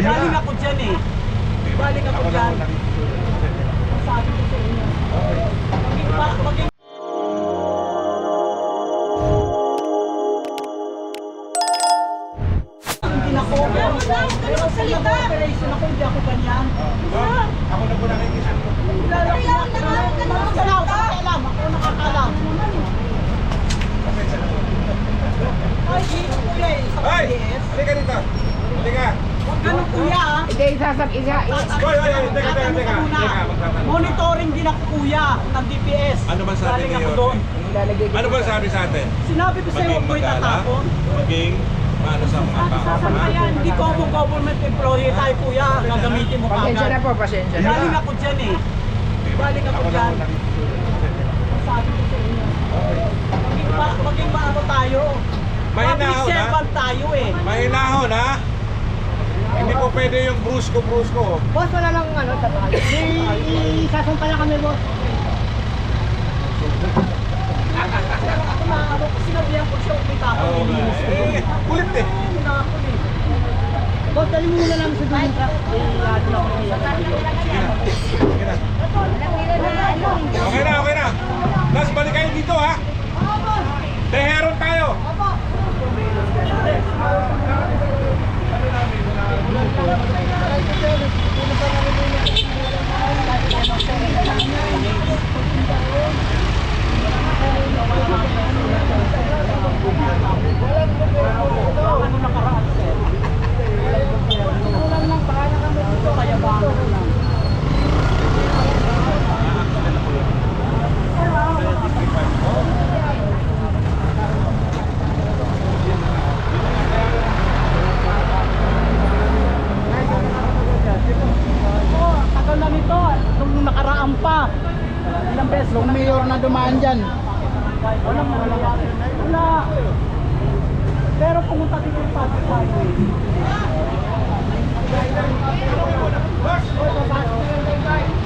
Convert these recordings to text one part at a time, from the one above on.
Galing ako dyan eh. Galing ako dyan. Sabi ko sa inyo. Maging pa, maging hindi na ko. Pero sa operation ako, hindi ako ganyan. Ako na po nakikita. Wala ako nakakaalam. Ako nakakaalam. Ay, dito kuya eh. Sa Ay! PDS. Halika dito. Halika. Huwag ganun kuya ah. Hindi, sasab isa. Hoy, hoy, hoy. Teka, teka, teka. Teka, magtatanong. Monitoring din ako kuya ng DPS. Ano ba sabi Galing ako doon. Ano ba sabi sa atin? Sinabi ko sa'yo, Maging huwag mo magala, itatapon. maging maano sa mga tao. ha? Hindi ko ako government employee tayo kuya. Gagamitin mo pa Pasensya na po, pasensya na. Galing ako dyan eh. Galing ako dyan. Sabi ko sa inyo. Maging, pa, maging maano tayo. Mahinahon, Public servant tayo eh. Mahinahon ha? Hindi po pwede yung brusko-brusko. Boss, wala lang ano, sa tayo. Isasampa na kami, boss. Ako na ano, sinabihan ko siya, umitapon. Oo nga. Eh, kulit eh. Eh. Boss, dali mo muna lang sa duling truck. Eh, ako Sige na. Sige na. Okay na, okay na. Tapos balik kayo dito ha. Teheron tayo. Ano nakaraan sir? Kulang lang, baka nakamit ito, kaya baka lang. Oo, tagal na nito. Nung nakaraan pa. Ilang beses Nung mayor na dumaan dyan. Wala, wala. Wala. Pero pumunta dito yung public highway.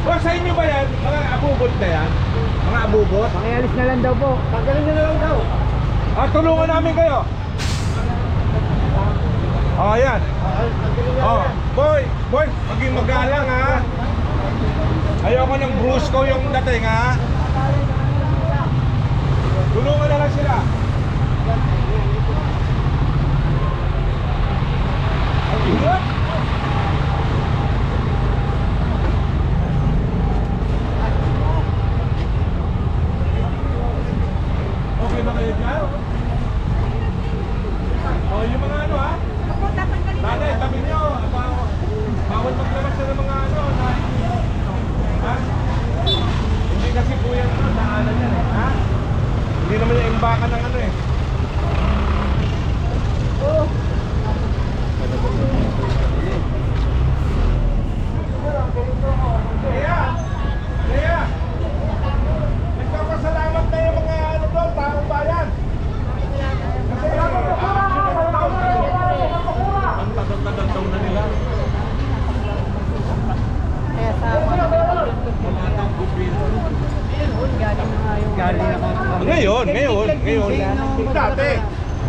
Boss, sa inyo ba yan? Mga abubot na yan? Mga abubot? Pakialis na lang daw po. Tanggalin na lang daw. Ah, tulungan namin kayo. Oh, yan. Oh, boy, boy, maging magalang ha. Ayoko ng brusko yung dating ha. Tulungan na lang sila. Ang ingat. Okay ba kayo dyan? Oh, yung mga ano ha? Nanay, tabi nyo. Baw- Bawal maglabas na ng mga ano. Na, ha? Hindi kasi po yan ano, daanan yan eh. Ha? Imbakan ng ano eh. Kaya, kaya, nagpapasalamat na yung mga ano doon, taong bayan. Kasi, ang tagal-tagal daw na nila. Kaya sa Galing ako. Ngayon, ngayon, ngayon. Dati.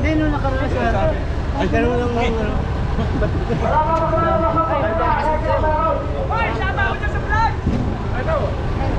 Hindi, nung nakaraan sa... Ay, ganun lang lang. ano. Hoy, sama ako dyan sa vlog! Ano? May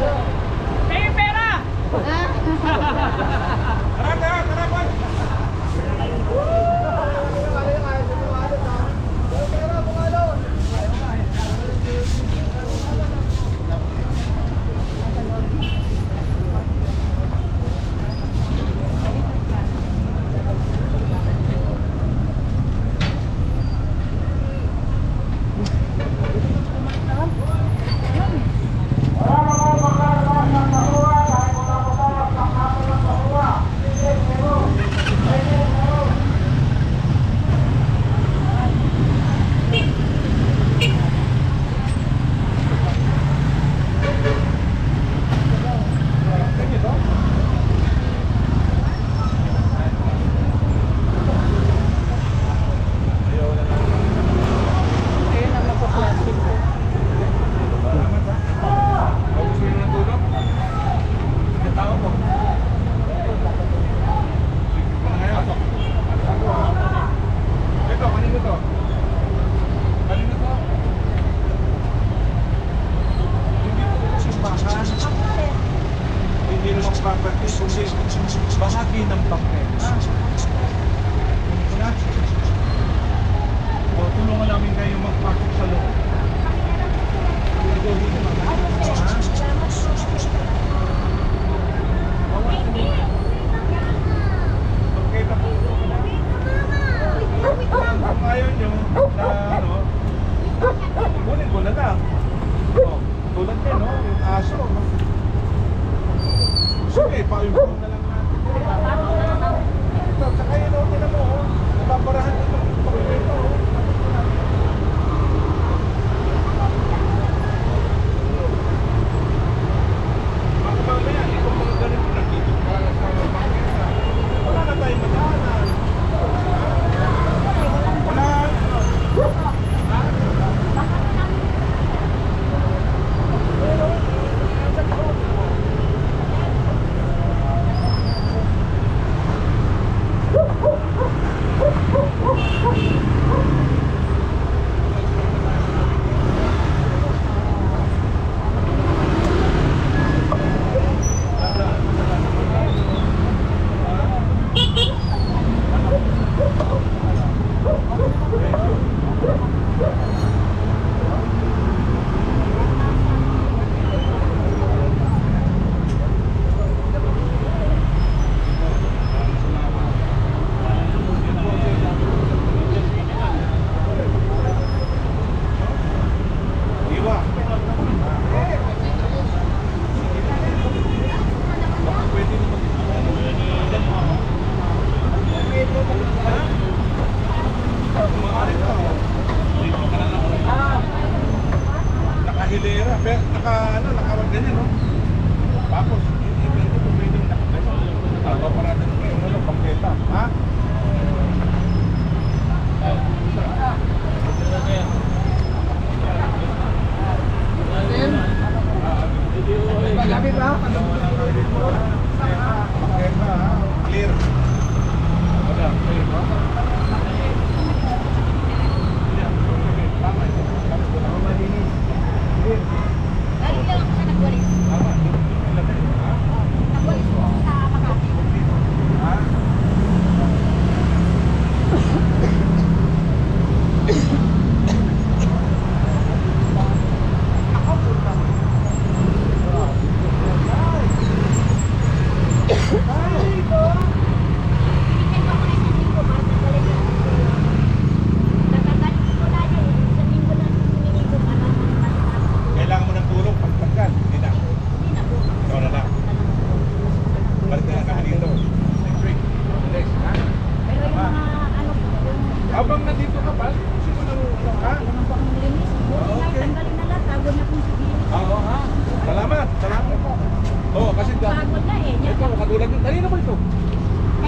kanina ba ito?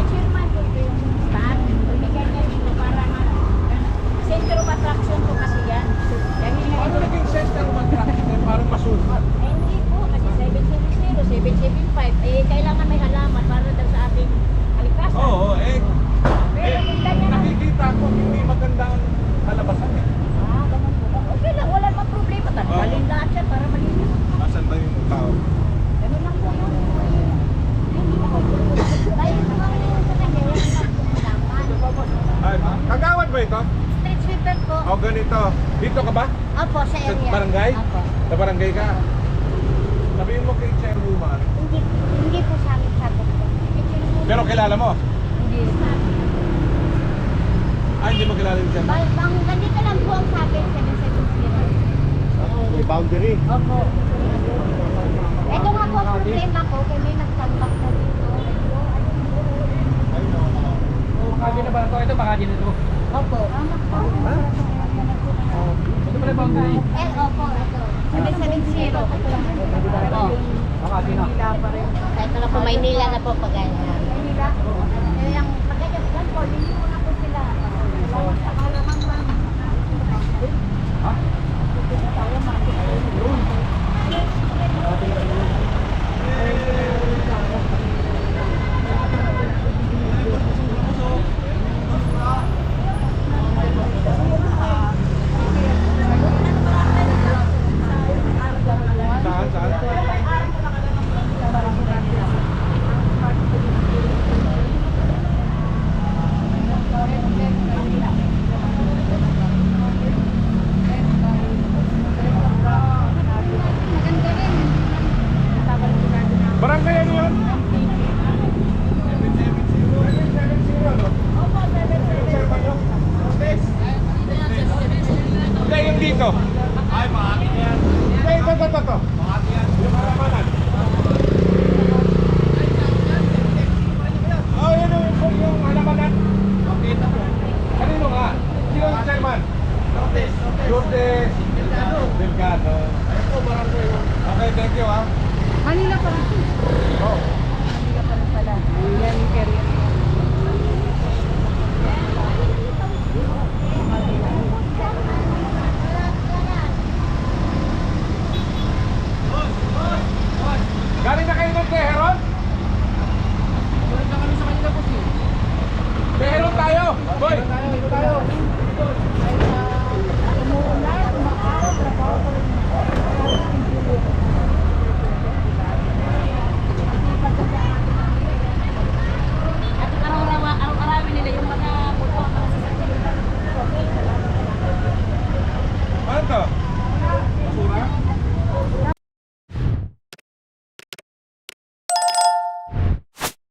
Chairman po ito yung staff. Bigyan niya dito para ma... Center of attraction po kasi yan. Dahil nga Ano naging center of attraction? Eh, Parang masukat. Eh, hindi po, kasi 700, 775. Eh, kailangan may halaman para daw sa ating kalikasan. Oo, eh, Pero eh, kung ganyan ang... nakikita ko hindi maganda ang kalabasan eh. Ah, ganun po ba? Okay lang, wala namang problema. Tanggalin Oo. lahat yan para malinis. Nasaan ba yung tao? Ganun lang po yun. Hindi na po. Tayo naman yun sa kanya, yan ang halaman. Ay, kagawad ba ito? Street sweeper po. O ganito. Dito ka ba? Opo, sa Sa area. barangay? Opo. Sa barangay ka? Sabihin mo kay chairwoman. Hindi, hindi po sa amin sagot po. Pero kilala mo? Hindi. Ah, hindi mo kilala yung chairman? Bang, bang, ganito lang po ang sabi sa 770. May boundary. Opo. Ito nga po ang problema ko, kaya may nagtambak na dito. Makati na ba ito? Ito makati na ito. Opo. Ha? Ito pala boundary. Eh, opo, ito. 770. Opo. Makati na. Ito na po, Maynila na po pag ganyan. Maynila? Kaya yung pag ganyan, yan po, hindi mo na po sila. पता